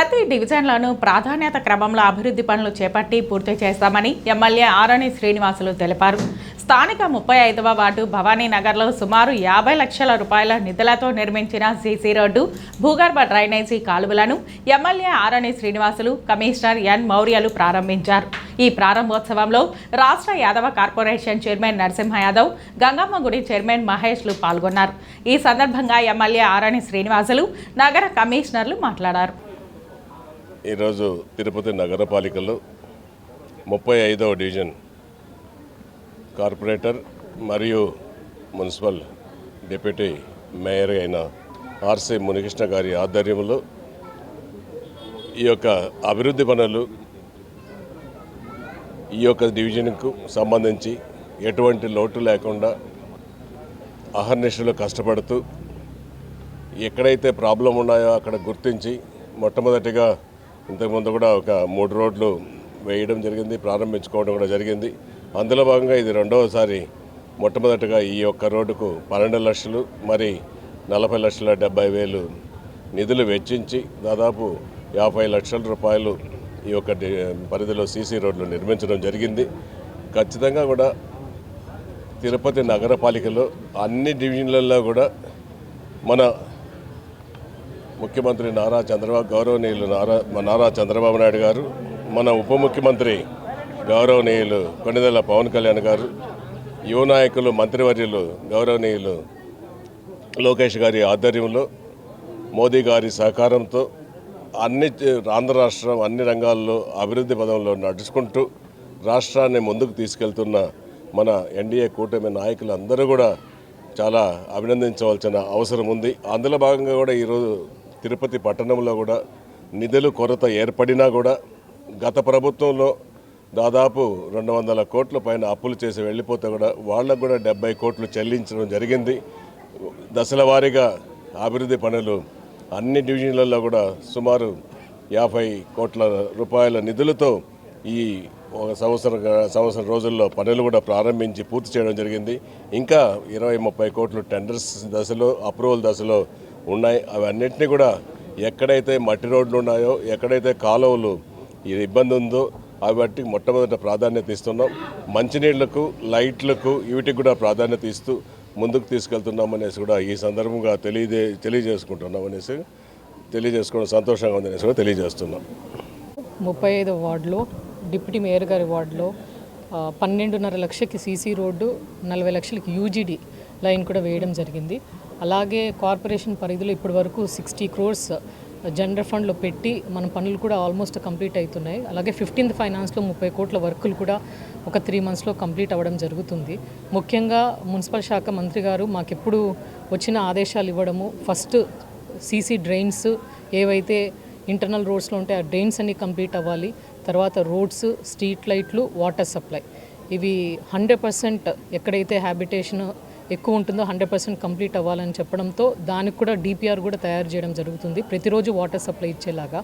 ప్రతి డివిజన్లను ప్రాధాన్యత క్రమంలో అభివృద్ధి పనులు చేపట్టి పూర్తి చేస్తామని ఎమ్మెల్యే ఆరణి శ్రీనివాసులు తెలిపారు. స్థానిక ముప్పై ఐదవ వార్డు భవానీ నగర్లో సుమారు యాభై లక్షల రూపాయల నిధులతో నిర్మించిన సీసీ రోడ్డు భూగర్భ drainage కాలువలను MLA Arani Srinivasulu commissioner N మౌర్యలు ప్రారంభించారు. ఈ ప్రారంభోత్సవంలో రాష్ట్ర యాదవ కార్పొరేషన్ చైర్మన్ నరసింహ యాదవ్ గంగమ్మ గుడి చైర్మన్ మహేష్లు పాల్గొన్నారు. ఈ సందర్భంగా ఎమ్మెల్యే ఆరణి శ్రీనివాసులు నగర కమిషనర్లు మాట్లాడారు. ఈరోజు తిరుపతి నగరపాలికలో ముప్పై ఐదవ డివిజన్ కార్పొరేటర్ మరియు మున్సిపల్ డిప్యూటీ మేయర్ అయిన ఆర్సి మునికృష్ణ గారి ఆధ్వర్యంలో ఈ యొక్క అభివృద్ధి పనులు ఈ యొక్క డివిజన్కు సంబంధించి ఎటువంటి లోటు లేకుండా అహర్నిశలు కష్టపడుతూ ఎక్కడైతే ప్రాబ్లం ఉన్నాయో అక్కడ గుర్తించి మొట్టమొదటిగా ఇంతకుముందు కూడా ఒక మూడు రోడ్లు వేయడం జరిగింది ప్రారంభించుకోవడం కూడా జరిగింది. అందులో భాగంగా ఇది రెండవసారి మొట్టమొదటిగా ఈ యొక్క రోడ్డుకు పన్నెండు లక్షలు మరి నలభై లక్షల డెబ్బై వేలు నిధులు వెచ్చించి దాదాపు యాభై లక్షల రూపాయలు ఈ యొక్క డి- పరిధిలో సీసీ రోడ్లు నిర్మించడం జరిగింది. ఖచ్చితంగా కూడా తిరుపతి నగరపాలికలో అన్ని డివిజన్లలో కూడా మన ముఖ్యమంత్రి నారా చంద్రబాబు గౌరవనీయులు నారా నారా చంద్రబాబు నాయుడు గారు మన ఉప ముఖ్యమంత్రి గౌరవనీయులు కొన్నిదెల పవన్ కళ్యాణ్ గారు యువ నాయకులు మంత్రివర్యులు గౌరవనీయులు లోకేష్ గారి ఆధ్వర్యంలో మోదీ గారి సహకారంతో అన్ని ఆంధ్ర రాష్ట్రం అన్ని రంగాల్లో అభివృద్ధి పదంలో నడుచుకుంటూ రాష్ట్రాన్ని ముందుకు తీసుకెళ్తున్న మన ఎన్డీఏ కూటమి నాయకులందరూ కూడా చాలా అభినందించవలసిన అవసరం ఉంది. అందులో భాగంగా కూడా ఈరోజు తిరుపతి పట్టణంలో కూడా నిధులు కొరత ఏర్పడినా కూడా గత ప్రభుత్వంలో దాదాపు రెండు వందల కోట్ల పైన అప్పులు చేసి వెళ్ళిపోతే కూడా వాళ్ళకు కూడా డెబ్బై కోట్లు చెల్లించడం జరిగింది. దశల వారీగా అభివృద్ధి పనులు అన్ని డివిజన్లలో కూడా సుమారు యాభై కోట్ల రూపాయల నిధులతో ఈ ఒక సంవత్సరం సంవత్సరం రోజుల్లో పనులు కూడా ప్రారంభించి పూర్తి చేయడం జరిగింది. ఇంకా ఇరవై ముప్పై కోట్లు టెండర్స్ దశలో అప్రూవల్ దశలో ఉన్నాయి. అవన్నింటినీ కూడా ఎక్కడైతే మట్టి రోడ్లు ఉన్నాయో ఎక్కడైతే కాలువలు ఈ ఇబ్బంది ఉందో వాటికి మొట్టమొదట ప్రాధాన్యత ఇస్తున్నాం. మంచినీళ్ళకు లైట్లకు వీటికి కూడా ప్రాధాన్యత ఇస్తూ ముందుకు తీసుకెళ్తున్నాం అనేసి కూడా ఈ సందర్భంగా తెలియజే తెలియజేసుకుంటున్నాం అనేసి తెలియజేసుకోవడం సంతోషంగా ఉందనేసి కూడా తెలియజేస్తున్నాం. ముప్పై ఐదు వార్డులో డిప్యూటీ మేయర్ గారి వార్డులో పన్నెండున్నర లక్షలకి సీసీ రోడ్డు నలభై లక్షలకి యూజీడీ లైన్ కూడా వేయడం జరిగింది. అలాగే కార్పొరేషన్ పరిధిలో ఇప్పటి వరకు సిక్స్టీ క్రోర్స్ జనరల్ ఫండ్లో పెట్టి మన పనులు కూడా ఆల్మోస్ట్ కంప్లీట్ అవుతున్నాయి. అలాగే ఫిఫ్టీన్త్ ఫైనాన్స్లో ముప్పై కోట్ల వర్కులు కూడా ఒక త్రీ మంత్స్లో కంప్లీట్ అవ్వడం జరుగుతుంది. ముఖ్యంగా మున్సిపల్ శాఖ మంత్రి గారు మాకెప్పుడు వచ్చిన ఆదేశాలు ఇవ్వడము ఫస్ట్ సీసీ డ్రైన్స్ ఏవైతే ఇంటర్నల్ రోడ్స్లో ఉంటే ఆ డ్రైన్స్ అన్ని కంప్లీట్ అవ్వాలి. తర్వాత రోడ్స్ స్ట్రీట్ లైట్లు వాటర్ సప్లై. ఇవి హండ్రెడ్ పర్సెంట్ ఎక్కడైతే హ్యాబిటేషన్ ఎక్కువ ఉంటుందో హండ్రెడ్ పర్సెంట్ కంప్లీట్ అవ్వాలని చెప్పడంతో దానికి కూడా డిపిఆర్ కూడా తయారు చేయడం జరుగుతుంది. ప్రతిరోజు వాటర్ సప్లై ఇచ్చేలాగా.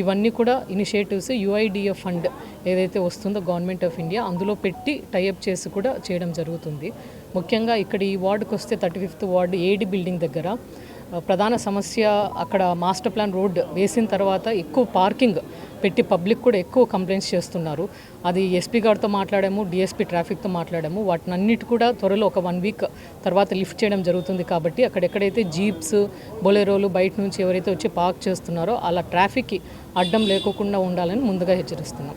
ఇవన్నీ కూడా ఇనిషియేటివ్స్ యుఐడిఎఫ్ ఫండ్ ఏదైతే వస్తుందో గవర్నమెంట్ ఆఫ్ ఇండియా అందులో పెట్టి టైఅప్ చేసి కూడా చేయడం జరుగుతుంది. ముఖ్యంగా ఇక్కడ ఈ వార్డుకి వస్తే thirty fifth ward AD building దగ్గర. ప్రధాన సమస్య అక్కడ మాస్టర్ ప్లాన్ రోడ్ వేసిన తర్వాత ఎక్కువ పార్కింగ్ పెట్టి పబ్లిక్ కూడా ఎక్కువ కంప్లైంట్స్ చేస్తున్నారు. అది ఎస్పీ గారితో మాట్లాడాము డిఎస్పీ ట్రాఫిక్తో మాట్లాడాము. వాటిని అన్నిటి కూడా త్వరలో ఒక వన్ వీక్ తర్వాత లిఫ్ట్ చేయడం జరుగుతుంది కాబట్టి అక్కడెక్కడైతే జీప్స్ బొలెరోలు బయట నుంచి ఎవరైతే వచ్చి పార్క్ చేస్తున్నారో అలా ట్రాఫిక్కి అడ్డం లేకోకుండా ఉండాలని ముందుగా హెచ్చరిస్తున్నాం.